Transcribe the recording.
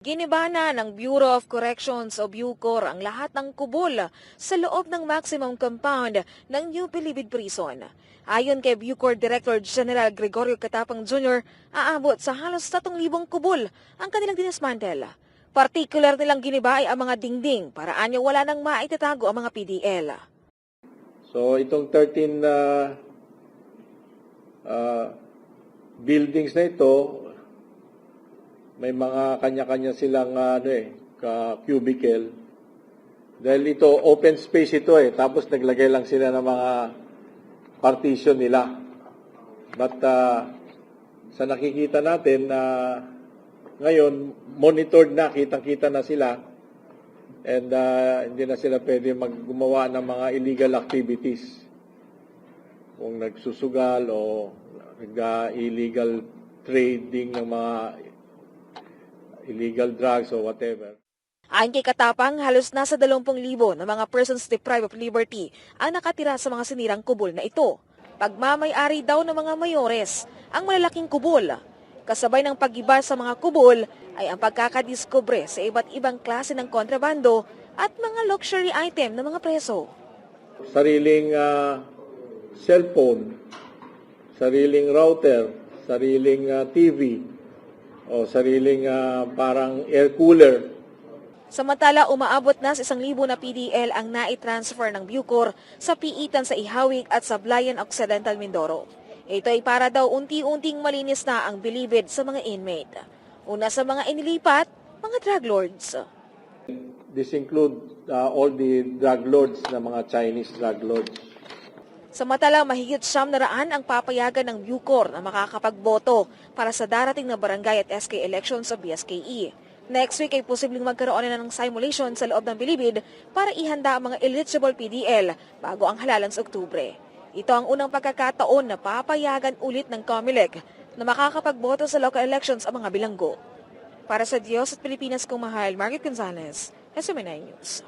Ginibana ng Bureau of Corrections o Bucor ang lahat ng kubol sa loob ng maximum compound ng New Bilibid Prison. Ayon kay Bucor Director General Gregorio Catapang Jr., aabot sa halos 3,000 kubol ang kanilang dinismantel. Partikular nilang giniba ay ang mga dingding para anya wala nang maitatago ang mga PDL. So itong 13 na ah, buildings na ito, may mga kanya-kanya silang ah, ano eh, ka cubicle. Dahil ito open space ito eh, tapos naglagay lang sila ng mga partition nila. But ah, sa nakikita natin na ngayon monitored na, kitang-kita na sila and ah, hindi na sila pwede maggumawa ng mga illegal activities. Kung nagsusugal o nag-illegal trading ng mga illegal drugs or whatever. Ayon kay Katapang, halos nasa 20,000 na mga persons deprived of liberty ang nakatira sa mga sinirang kubol na ito. Pagmamay-ari daw ng mga mayores ang malalaking kubol. Kasabay ng pag sa mga kubol ay ang pagkakadiskubre sa iba't ibang klase ng kontrabando at mga luxury item ng mga preso. Sariling ah, cellphone, sariling router, sariling ah, TV, o sariling ah, parang air cooler, Samantala, umaabot na sa isang libo na PDL ang nai-transfer ng Bucor sa piitan sa Ihawig at sa Blayan Occidental, Mindoro. Ito ay para daw unti-unting malinis na ang bilibid sa mga inmate. Una sa mga inilipat, mga drug lords. This include uh, all the drug lords na mga Chinese drug lords. Samantala, mahigit siyam na raan ang papayagan ng Bucor na makakapagboto para sa darating na barangay at SK elections sa BSKE. Next week ay posibleng magkaroon na ng simulation sa loob ng Bilibid para ihanda ang mga eligible PDL bago ang halalan sa Oktubre. Ito ang unang pagkakataon na papayagan ulit ng COMELEC na makakapagboto sa local elections ang mga bilanggo. Para sa Diyos at Pilipinas kong mahal, Margaret Gonzalez, SMNI News.